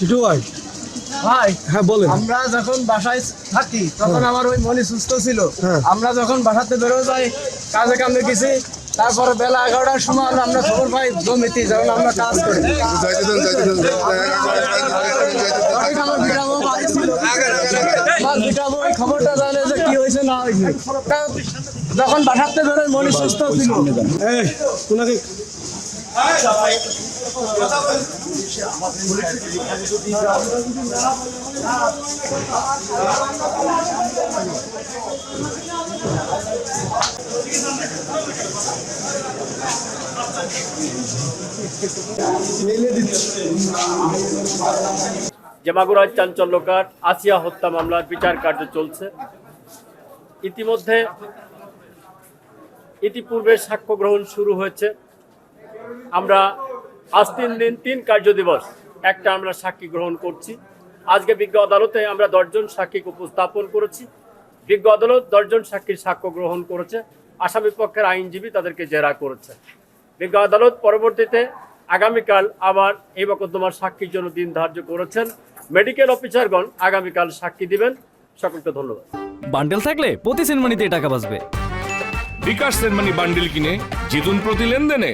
টিটু ভাই ভাই হ্যাঁ বলেন। আমরা যখন বাসায় থাকি তখন আমার ওই মনে সুস্থ ছিল। হ্যাঁ। আমরা যখন বাসাতে বেরো যাই কাজে কামে গেছি তারপরে বেলা এগারোটার সময় আমরা খবর পাই জমিতে যখন আমরা কাজ করি। খবরটা জানে যে কি হয়েছে না হয়েছে। যখন বাসাতে বেরোয় মনে সুস্থ ছিল। এই ওনাকে যে মাগুরার চাঞ্চল্যকার আসিয়া হত্যা মামলার বিচার কার্য চলছে। ইতিমধ্যে ইতিপূর্বে সাক্ষ্য গ্রহণ শুরু হয়েছে। আমরা আজ তিন দিন তিন কার্য দিবস। একটা আমরা সাক্ষী গ্রহণ করছি। আজকে বিজ্ঞ আদালতে আমরা দশজন সাক্ষীকে উপস্থাপন করেছি। বিজ্ঞ আদালত দশজন সাক্ষীর সাক্ষ্য গ্রহণ করেছে। আসামি পক্ষের আইনজীবী তাদেরকে জেরা করেছে। বিজ্ঞ আদালত পরবর্তীতে আগামীকাল আবার এই মকদ্দমার সাক্ষীর জন্য দিন ধার্য করেছেন। মেডিকেল অফিসারগণ আগামীকাল সাক্ষী দিবেন। সকলকে ধন্যবাদ। বান্ডেল থাকলে প্রতি সেনমানিতে টাকা বাঁচবে। বিকাশ সেনমানি বান্ডিল কিনে জিতুন প্রতি লেনদেনে।